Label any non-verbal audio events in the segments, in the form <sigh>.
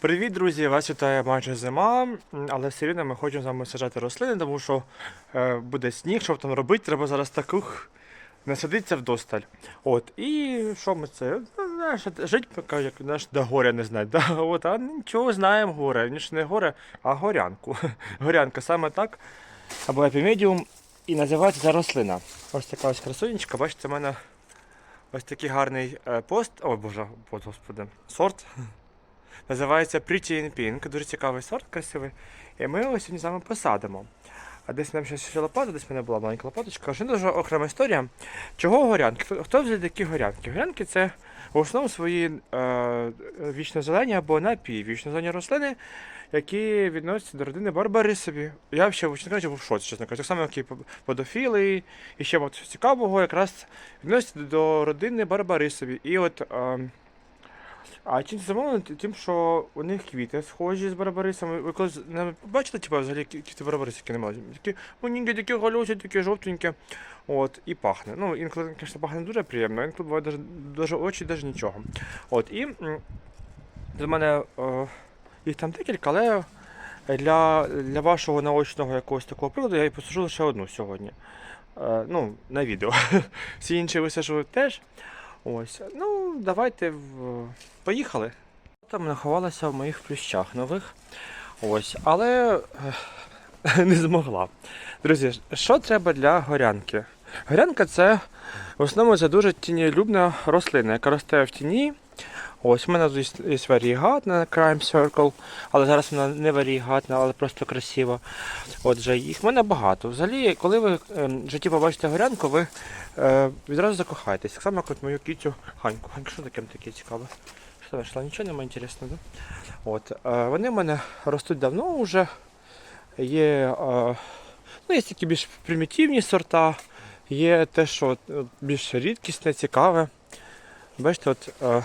Привіт, друзі! Вас вітає майже зима, але все рівно ми хочемо з вами саджати рослини, тому що е, буде сніг, що там робити, треба зараз таких насадитися вдосталь. От, і що ми це? Ну, жить, поки, як знаєш, до горя не знати. <laughs> Да? От, а нічого знаємо горе. Ніж не горе, а горянку. <laughs> Горянка саме так, або епімедіум, і називається ця рослина. Ось така ось красунечка, бачите, в мене ось такий гарний е, пост. О боже, господи, сорт. Називається Pretty in Pink. Дуже цікавий сорт, красивий. І ми його сьогодні з вами посадимо. А десь нам ще лопата, десь в мене була маленька лопаточка. Ще дуже окрема історія. Чого горянки? Хто- Хто взагалі такі горянки? Горянки це в основному свої е, вічно-зелені або напіввічно-зелені рослини, які відносяться до родини барбарисові. Я ще чесно кажучи, був в шоці, чесно кажучи. Так само, як і подофіли, і ще цікавого, якраз відносяться до родини барбарисові. І от. Е, а чим замовлено? Тим, що у них квіти схожі з барбарисами. Ви колись не бачили, типу, взагалі квіти барбариси, які немає? Такі маленькі, такі галюсі, такі жовтенькі. От, і пахне. Ну, інколи, звісно, пахне дуже приємно, інколи буває даже, даже очі, даже нічого. От, і до мене е, їх там декілька, але для, для вашого наочного якогось такого приводу я посажу лише одну сьогодні. Е, ну, на відео. <laughs> Всі інші висажу теж. Ось. Ну, давайте в... поїхали. Там наховалася в моїх плющах нових. Ось, але е, <laughs> не змогла. Друзі, що треба для горянки? Горянка це в основному це дуже тінілюбна рослина, яка росте в тіні. Ось у мене тут є варігатна Crime Circle, але зараз вона не варігатна, але просто красива. Отже, їх в мене багато. Взагалі, коли ви е, в житті побачите горянку, ви е, відразу закохаєтесь. Так само, як от мою кітю Ганьку. Ганька, що таке таке цікаве? Що вийшло? Нічого немає інтересного, да? От, е, вони в мене ростуть давно вже. Є, е, ну, є такі більш примітивні сорта, є те, що більш рідкісне, цікаве. Бачите, от. Е,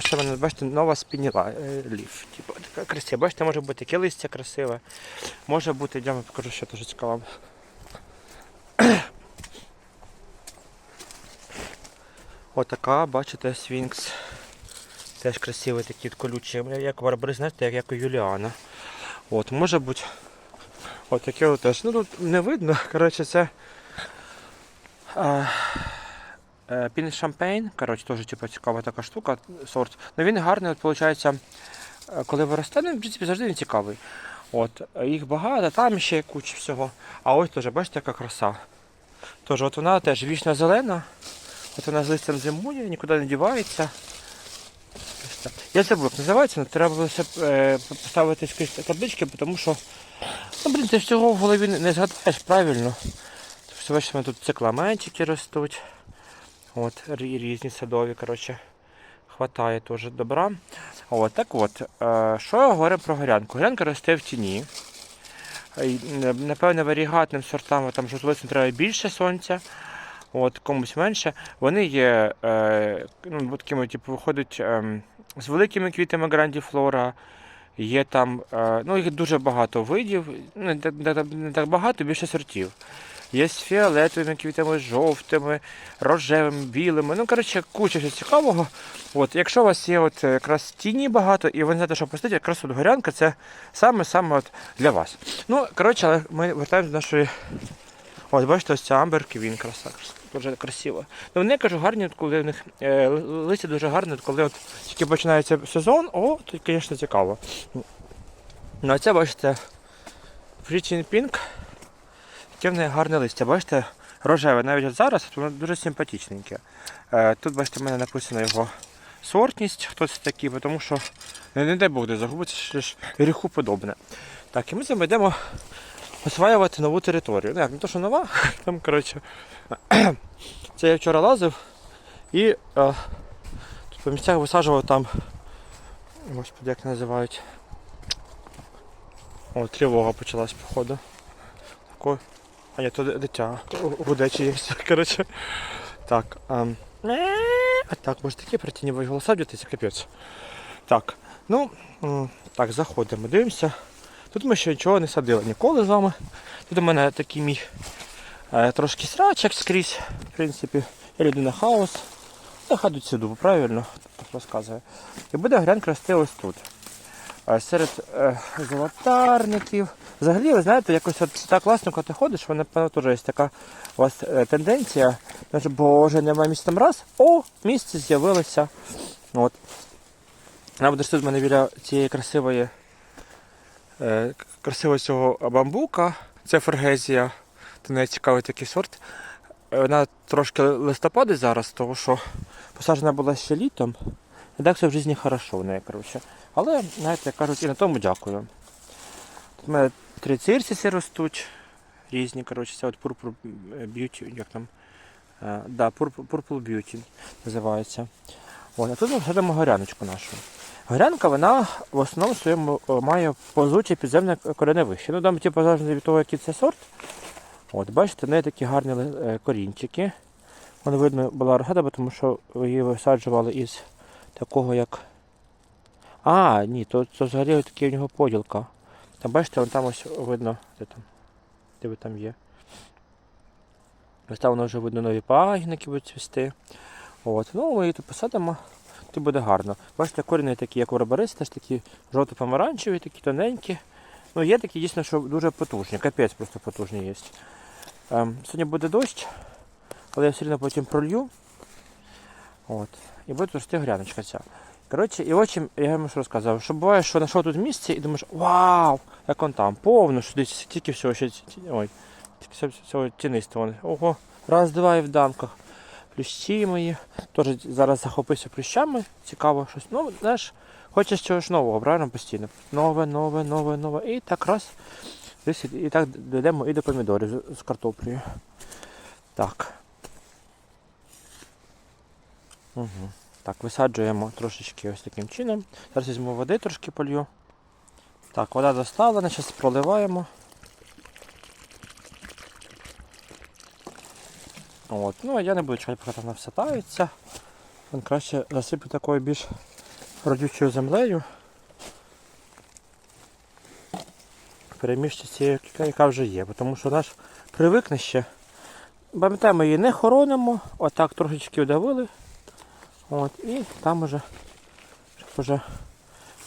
ще в мене, бачите, нова спініла е, ліф. Типу, така красива. Бачите, може бути таке листя красиве. Може бути, я вам покажу, що дуже цікаво. <coughs> Отака, бачите, свінкс. Теж красивий такий колючий, як барбарис, знаєте, як, як у Юліана. От, може бути. От таке от теж. Ну тут не видно. Коротше, це. А, Пін шампейн, коротше, теж типу, цікава така штука, сорт. Ну він гарний, от, виходить, е, коли виросте, ну, в принципі, завжди він цікавий. От, е, їх багато, там ще куча всього. А ось теж, бачите, яка краса. Тож, от вона теж вічно зелена, от вона з листям зимує, нікуди не дівається. Я забув, як називається, але треба було е, поставити якісь таблички, тому що, ну, блін, ти всього в голові не згадаєш правильно. Все бачите, тут цикламенчики ростуть. От, різні садові, коротше. Хватає теж добра. От, так от, е, що я говорю про горянку? Горянка росте в тіні. Е, е, Напевне, варігатним сортам там жовтолицям треба більше сонця, от, комусь менше. Вони є е, ну, такими, типу, виходять ем, з великими квітами грандіфлора. Є там, е, ну їх дуже багато видів, ну, не так багато, більше сортів. Є з фіолетовими квітами, жовтими, рожевими, білими. Ну, коротше, куча всього цікавого. От, якщо у вас є от е, якраз тіні багато, і ви знаєте, що посадити, якраз от горянка це саме-саме от для вас. Ну, коротше, але ми вертаємося до нашої. От, бачите, ось ця Амбер Квін, краса, дуже красиво. Ну, вони кажу, гарні, от коли в них е, листя дуже гарне, от коли от тільки починається сезон, о, то, звісно, цікаво. Ну, а це, бачите, Pretty in Яке в неї гарне листя. Бачите, рожеве навіть от зараз воно дуже симпатичненьке. Е, тут, бачите, в мене написано його сортність, хто це такий, тому що не, дай Бог де загубиться, що ж гріху подобне. Так, і ми з вами йдемо осваювати нову територію. Ну як, не то, що нова, <laughs> там, коротше, <clears throat> це я вчора лазив і е, тут по місцях висаджував там, господи, як називають. О, тривога почалась, походу. Такой. А ні, то ди- дитя. Гудечі є. <laughs> Коротше. Так. ем. А так, може такі протінювають голоса б'єтеся, капець. Так. Ну, так, заходимо, дивимося. Тут ми ще нічого не садили ніколи з вами. Тут у мене такий мій е, трошки срачок скрізь, в принципі. Я людина хаос. Цю дубу, правильно розказує. І буде грянка рости ось тут. Серед е, золотарників. Взагалі, ви знаєте, якось от так класно, коли ти ходиш, вона теж є така у вас е, тенденція. Знаєш, боже, немає місця там раз. О, місце з'явилося. От. Вона тут в мене біля цієї красивої, е, красивого цього бамбука. Це фергезія. Це не цікавий такий сорт. Вона трошки листопади зараз, тому що посаджена була ще літом. І так все в житті хорошо в неї, коротше. Але, знаєте, як кажуть, і на тому дякую. Тут в мене три цирсіси ростуть. Різні, коротше, це от Purple Beauty, як там. Е, да, Purple, Purple називається. От, а тут ми садимо горяночку нашу. Горянка, вона в основному своєму е, має повзуче підземне кореневище. Ну, там, типу, залежно від того, який це сорт. От, бачите, в неї такі гарні е, корінчики. Воно видно була рогата, тому що її висаджували із такого як. А, ні, то, то взагалі такий у нього поділка. Там бачите, вон там ось видно, де там, де ви там є. Ось там воно вже видно нові пагінки будуть цвісти. От, ну ми її тут посадимо, то буде гарно. Бачите, корінь такі, як рабариси, теж такі жовто-помаранчеві, такі тоненькі. Ну, є такі дійсно, що дуже потужні, капець просто потужні є. Ем, сьогодні буде дощ, але я все одно потім пролью. От. І буде рости гряночка ця. Коротше, і очі, я йому що розказав, що буває, що знайшов тут місце і думаєш, вау, як он там, повно, що десь тільки всього ще ой, тільки всього, тінистого. Ого, раз, два і в дамках. Плющі мої. Теж зараз захопився плющами, цікаво щось. Ну, знаєш, хочеш чогось нового, правильно постійно. Нове, нове, нове, нове. І так раз. І- так дійдемо і до помідорів з картоплею. Так. Угу. Так, висаджуємо трошечки ось таким чином. Зараз візьму води трошки полью. Так, вода доставлена, зараз проливаємо. От. Ну, я не буду чекати, поки вона все тається. Він краще засиплю такою більш родючою землею. Переміжте цією, яка- вже є, тому що наш привикне ще. Пам'ятаємо, її не хоронимо, отак трошечки вдавили. От, і там уже, щоб уже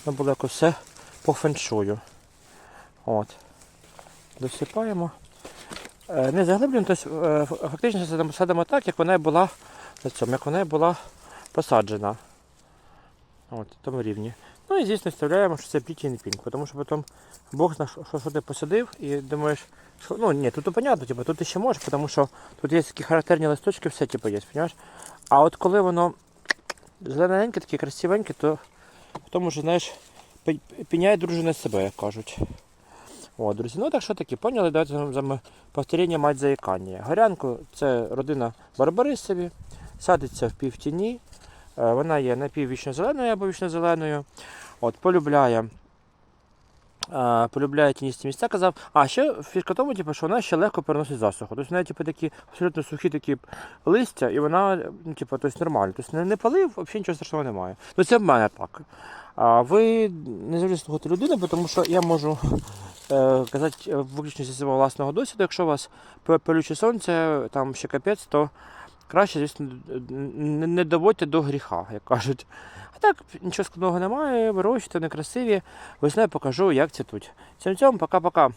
не було якось все по феншую. От. Досипаємо. Е, Не заглиблюємо, тобто е, фактично садимо, так, як вона була на цьому, як вона була посаджена. От, в тому рівні. Ну і звісно вставляємо, що це не пінк, тому що потім Бог знає, що, що посадив і думаєш, що ну ні, тут понятно, типу, тут ти ще можеш, тому що тут є такі характерні листочки, все типу, є, розумієш? А от коли воно зелененьке, такі красивенькі, то в тому знаєш, пі- піняє дружина себе, як кажуть. О, друзі, ну так що таке? поняли, давайте за повторення мать заїкання. Горянку це родина барбарисові, садиться в півтіні. Е, Вона є напіввічно-зеленою або вічно-зеленою. От, полюбляє, полюбляє тіністі місця, казав. А ще фішка тому, типу, що вона ще легко переносить засуху. Тобто в неї типу, такі абсолютно сухі такі листя, і вона типу, тобто, нормально. Тобто не, не палив, взагалі нічого страшного немає. Ну це в мене так. А ви не завжди слухати людину, тому що я можу е, казати е, виключно зі свого власного досвіду. Якщо у вас пе- палюче сонце, там ще капець, то краще, звісно, не доводьте до гріха, як кажуть. Так, нічого складного немає, вирощуйте, некрасиві. красиві. Весною покажу, як цвітуть. Всім цьому, пока-пока.